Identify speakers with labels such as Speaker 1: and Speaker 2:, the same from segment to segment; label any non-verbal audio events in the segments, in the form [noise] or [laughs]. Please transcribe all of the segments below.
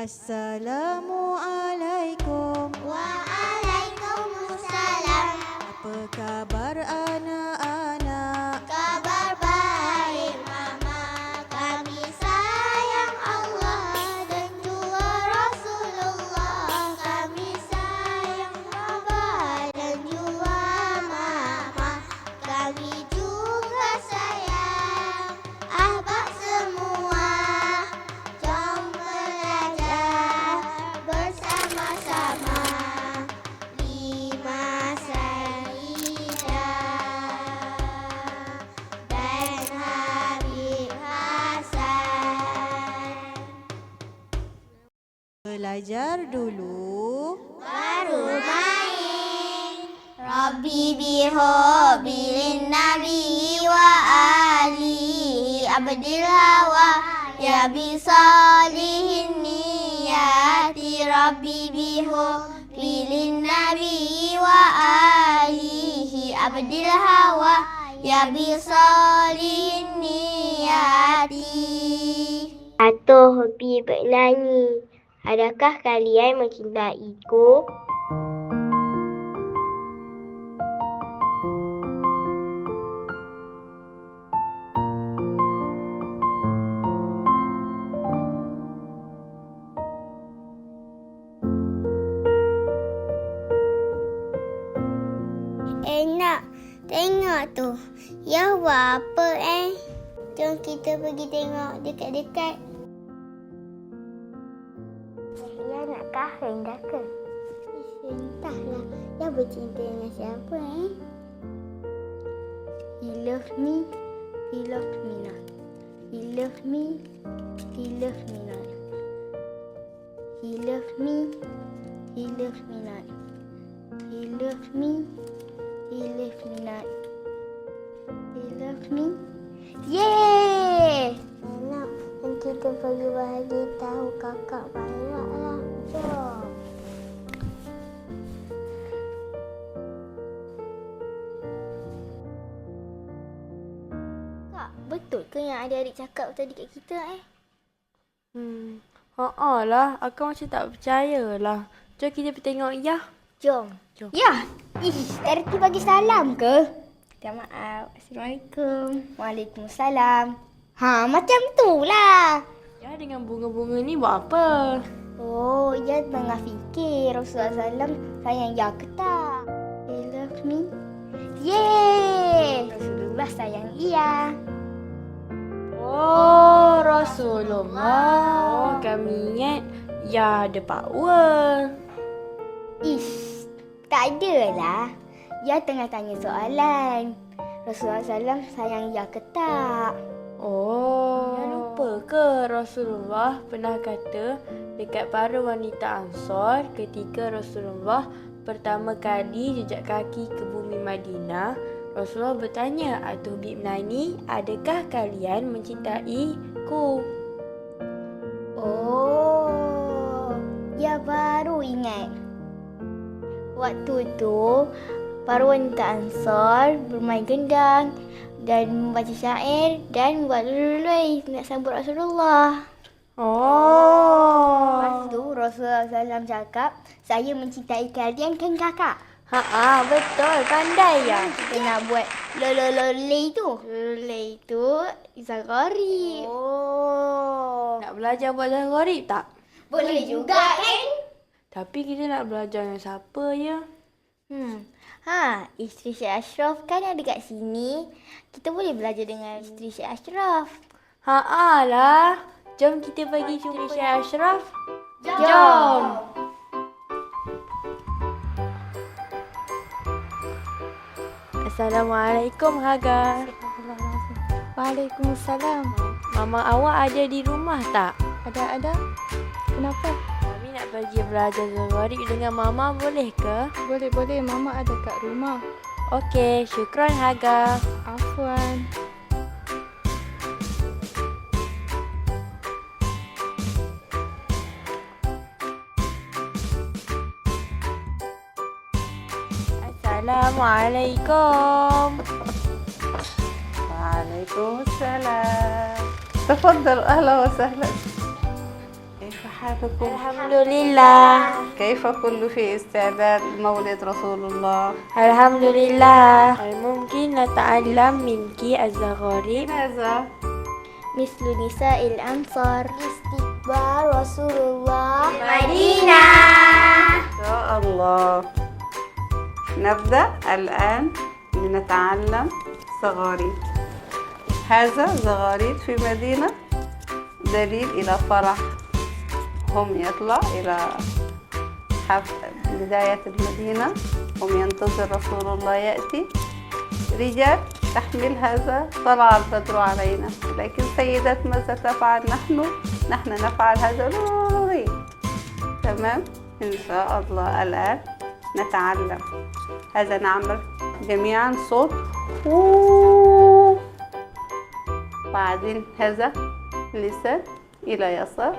Speaker 1: Assalamualaikum
Speaker 2: Belajar
Speaker 1: dulu.
Speaker 2: Baru main. Rabbi bihobilin nabi wa alihi abdil hawa ya bisalihin niyati Rabbi bihobilin nabi wa alihi abdil hawa ya bisalihin niyati
Speaker 3: Atau hobi bernyanyi. Adakah kalian mencintaiku?
Speaker 2: Enak. Tengok tu. Ya apa eh? Jom kita pergi tengok dekat-dekat.
Speaker 3: Rendah ke?
Speaker 2: Entahlah. Ya bercinta dengan siapa eh?
Speaker 3: He love me, he love me not. He love me, he love me not. He love me, he love me not. He love me, he love me not. He love me. Yeay!
Speaker 2: Enak. Dan kita pergi bagi tahu kakak banyak lah.
Speaker 3: Ke yang adik-adik cakap tadi kat kita eh?
Speaker 4: Hmm. Ha lah, aku macam tak percaya lah. Jom kita pergi tengok ya.
Speaker 3: Jom.
Speaker 4: Jom.
Speaker 3: Ya. Ish, Terti bagi salam ke? Minta maaf. Assalamualaikum. Waalaikumsalam. Ha, macam tu lah.
Speaker 4: Ya dengan bunga-bunga ni buat apa?
Speaker 3: Oh, ia tengah fikir Rasulullah SAW sayang ya ke tak? He love me. Yeay! Rasulullah sayang ia.
Speaker 4: Oh, Rasulullah. Oh, kami ingat ya ada power.
Speaker 3: Ish, tak ada lah. Ia tengah tanya soalan. Rasulullah SAW sayang ya ke tak?
Speaker 4: Oh, ya lupa ke Rasulullah pernah kata dekat para wanita Ansar ketika Rasulullah pertama kali jejak kaki ke bumi Madinah, Rasulullah bertanya, Atuh bin Nani, adakah kalian mencintaiku?
Speaker 3: Oh, ya baru ingat. Waktu tu, para wanita Ansar bermain gendang dan membaca syair dan buat lului nak sambut Rasulullah.
Speaker 4: Oh.
Speaker 3: Lepas tu Rasulullah SAW cakap, saya mencintai kalian kan kakak?
Speaker 4: Ha betul, pandai ya.
Speaker 3: Kita nak buat lolololei tu. Lololei tu Izagori.
Speaker 4: Oh. Nak belajar buat gharib tak?
Speaker 3: Boleh juga kan?
Speaker 4: Tapi kita nak belajar dengan siapa ya?
Speaker 3: Hmm. Ha, isteri Syekh Ashraf kan ada kat sini. Kita boleh belajar dengan isteri Syekh Ashraf.
Speaker 4: Ha lah. Jom kita pergi jumpa Syekh Ashraf.
Speaker 3: Jom.
Speaker 4: Jom. Assalamualaikum Haga.
Speaker 5: Waalaikumsalam.
Speaker 4: Mama awak ada di rumah tak?
Speaker 5: Ada ada. Kenapa?
Speaker 4: Kami nak pergi belajar Zawarib dengan Mama boleh ke?
Speaker 5: Boleh boleh mama ada kat rumah.
Speaker 4: Okey, syukran Haga.
Speaker 5: Afwan.
Speaker 4: السلام عليكم.
Speaker 6: وعليكم السلام. تفضل أهلا وسهلا. كيف حالكم؟
Speaker 4: الحمد لله.
Speaker 6: كيف كل في استعداد مولد رسول الله؟
Speaker 4: الحمد لله. هل ممكن نتعلم منك الزغاريب؟
Speaker 6: ماذا؟
Speaker 3: مثل نساء الأنصار.
Speaker 2: استكبار رسول
Speaker 6: الله. مدينة. يا الله. نبدأ الآن لنتعلم زغاريد هذا زغاريد في مدينة دليل إلى فرح. هم يطلع إلى بداية المدينة. هم ينتظر رسول الله يأتي. رجال تحمل هذا طلع البدر علينا. لكن سيدات ماذا تفعل؟ نحن نحن نفعل هذا. تمام؟ إن شاء الله. الآن نتعلم. هذا نعمل جميعا صوت. بعدين هذا لسان إلى يسار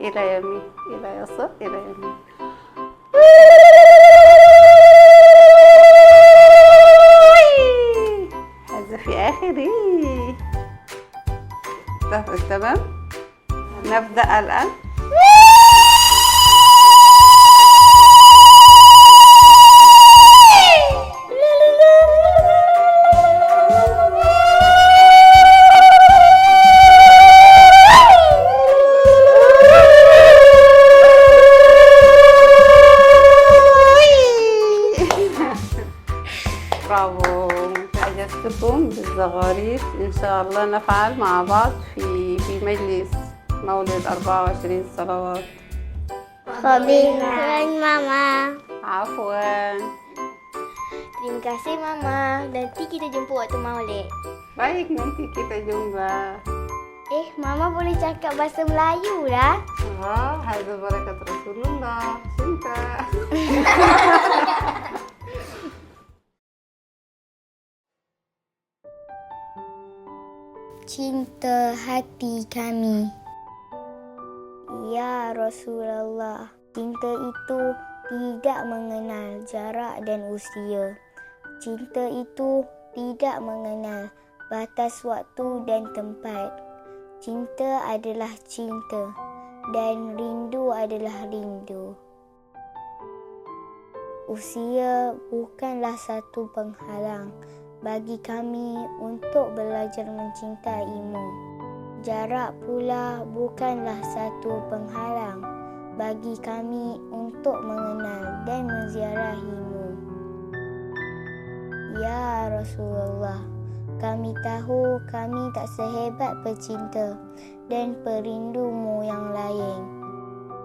Speaker 6: إلى يمين إلى يسار إلى يمين. هذا في آخره. تمام؟ نبدأ الآن. بالزغاريد إن شاء الله نفعل مع بعض في في مجلس مولد 24 صلوات
Speaker 2: Khabairan Mama.
Speaker 6: عفوا
Speaker 3: Terima kasih Mama. Nanti kita jumpa waktu maulid.
Speaker 6: baik nanti kita jumpa
Speaker 3: Eh, Mama boleh cakap bahasa Melayu lah.
Speaker 6: Wah, هذا بركة رسول الله cinta [laughs]
Speaker 2: Cinta hati kami. Ya Rasulullah, cinta itu tidak mengenal jarak dan usia. Cinta itu tidak mengenal batas waktu dan tempat. Cinta adalah cinta dan rindu adalah rindu. Usia bukanlah satu penghalang bagi kami untuk belajar mencintaimu. Jarak pula bukanlah satu penghalang bagi kami untuk mengenal dan menziarahimu. Ya Rasulullah, kami tahu kami tak sehebat pecinta dan perindumu yang lain.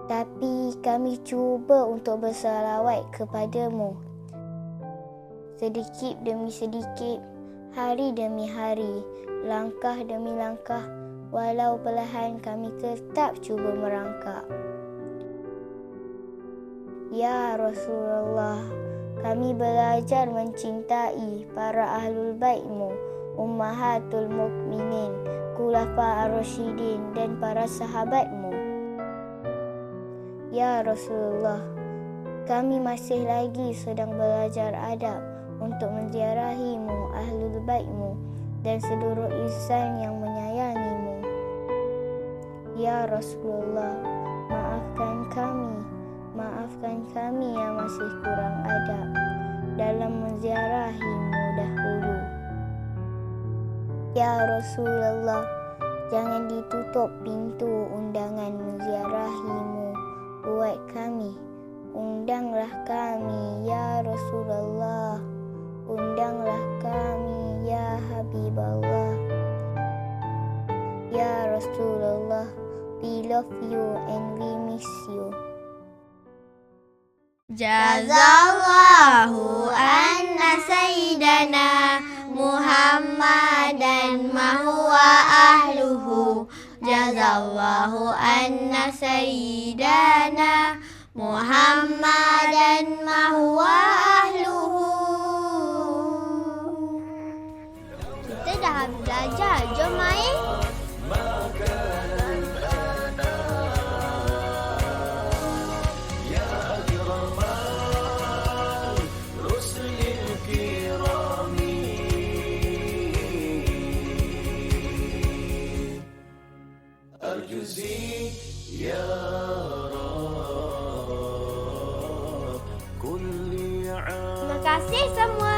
Speaker 2: Tapi kami cuba untuk bersalawat kepadamu sedikit demi sedikit, hari demi hari, langkah demi langkah, walau perlahan kami tetap cuba merangkak. Ya Rasulullah, kami belajar mencintai para ahlul baitmu, ummahatul mukminin, kulafa ar-rasyidin dan para sahabatmu. Ya Rasulullah, kami masih lagi sedang belajar adab untuk menziarahimu, ahlul baitmu dan seluruh insan yang menyayangimu. Ya Rasulullah, maafkan kami, maafkan kami yang masih kurang adab dalam menziarahimu dahulu. Ya Rasulullah, jangan ditutup pintu undangan menziarahimu buat kami. Undanglah kami, Ya Rasulullah. Undanglah kami, Ya Habiballah. Ya Rasulullah, we love you and we miss you.
Speaker 7: Jazallahu anna sayyidana Muhammadan ma huwa ahluhu Jazallahu anna sayyidana Muhammadan
Speaker 3: Terima kasih semua.